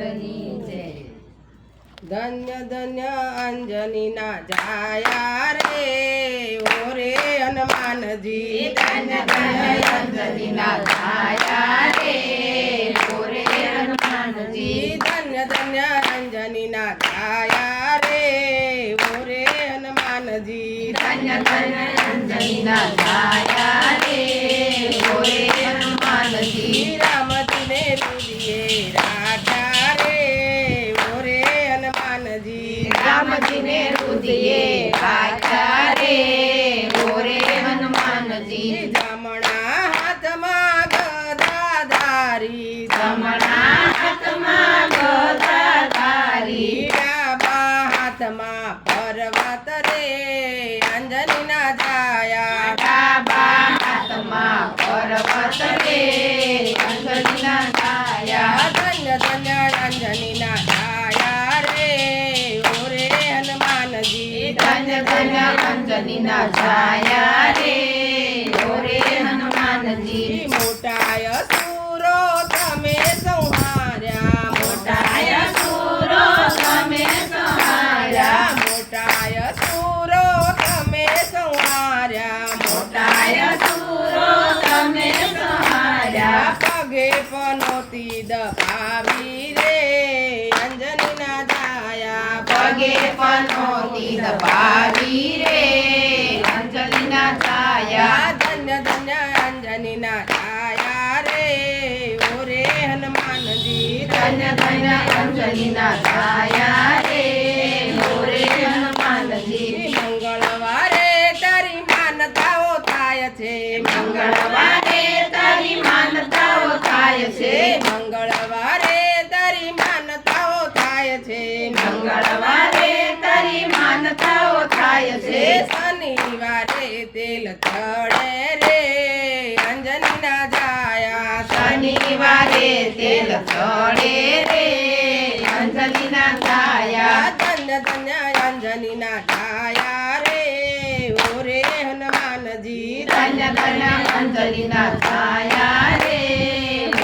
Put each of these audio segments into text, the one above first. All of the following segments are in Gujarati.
લાલની જય ધન્ય ધન્ય અંજનીના જાયા રે. ઓરે હનુમાનજી. ધન્ય ધન્ય અંજનીના જાયા રે. ઓરે હનુમાનજી. ધન્ય ધન્ય અંજનીના જાયા રે. ઓરે હનુમાનજી. ધન્ય ધન્ય અંજનીના છાયા રાખ્યા રે ઓરે હનુમાનજી રામજીને રુદિયે રાખ્યા રે ઓરે હનુમાનજી જમણા હાથમાં ગદા ધારી જમણા હાથમાં ગદા ધારી ડાબા હાથમાં પર્વત રે અંજનીના જાયા. ડાબા હાથમાં પર્વત રે ધન્ય અંજનીના જાયા રે ઓરે હનુમાનજી. ધન્ય ધન્ય અંજનીના છાયા રે ઓરે હનુમાનજી. મોટાય સુરો તમે સંહાર્યા. મોટાય સુરો તમે સંહાર્યા. મોટાય સુરો તમે સંહાર્યા. મોટાય સુરો તમે સંહાર્યા. પગે પનોતી દબાવી રે પગે પનોતી દબાવી રે. અંજલિના છાયા ધન્ય ધન્ય અંજનીના જાયા રે. ઓરે હનુમાનજી ધન્ય ધન્ય અંજલિના છાયા રે. ઓરે હનુમાનજી. મંગળવારે તારી માનતાઓ થાય છે. થાય છે શનિવારે તેલ ચડે રે અંજનીના જાયા શનિવારે તેલ ચડે રે અંજલિના છાયા ધન્ય ધન્ય અંજનીના જાયા રે ઓરે હનુમાનજી ધન્ય ધન્ય અંજલિના છાયા રે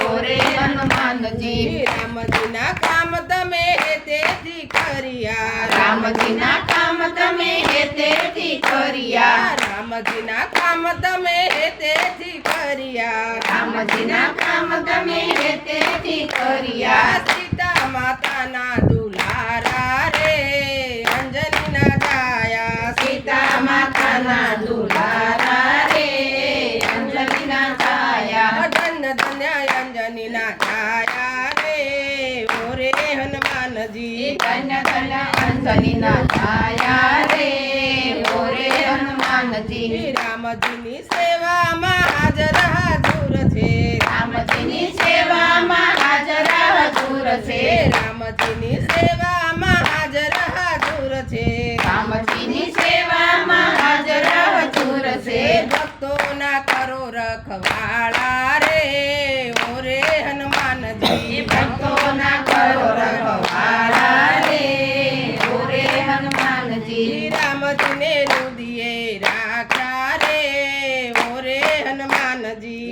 ઓરે હનુમાનજી રામજીના કામ તમે તેથી કર્યા રામજીના કામ તમે હેતેથી કર્યા રામજીના કામ તમે તેથી કર્યા રામજીના કામ તમે હેતેથી કર્યા સીતા માતાના દુલારા રે અંજનીના જાયા સીતા માતાના દુલારા રે અંજલિના છાયા ધન્ય ધન્ય અંજનીના જાયા રે ઓરે હનુમાનજી ધન્ય ધન્ય અંજલિના છાયા રે ઓરે હનુમાનજી રામજીની સેવામાં હાજર હાજુર છે. રામજીની સેવામાં હાજર હજુર છે. રામજીની સેવામાં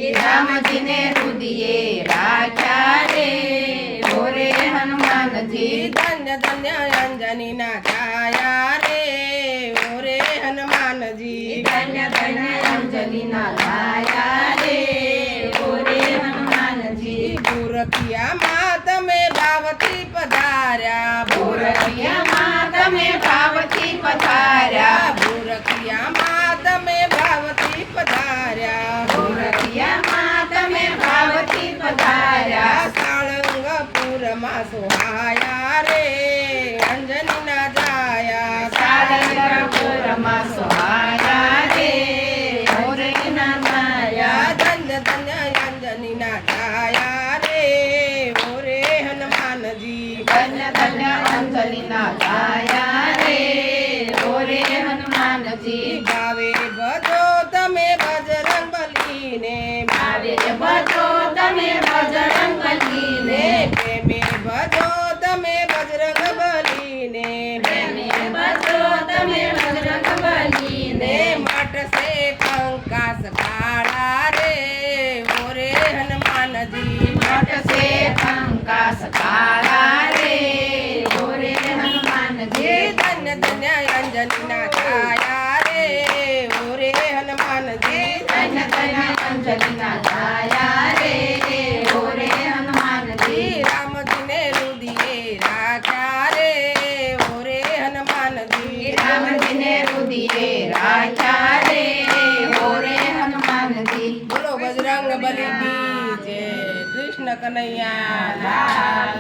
હનુમાનજી રામજીને રુદિયે રાખ્યા રે ઓરે હનુમાનજી ધન્ય ધન્ય અંજનીના છાયા રે ઓરે હનુમાનજી ધન્ય ધન્ય અંજલિના છાયા રે ઓરે હનુમાનજી ગુરખિયામાં તમે ભાવથી પધાર્યા ભોરખિયામાં તમે ભાવથી પધાર્યા ગુરખિયામાં તમે ભાવથી બલીને ભાવે બધો તમે બજરંગ બલીને પ્રેમે કનૈયા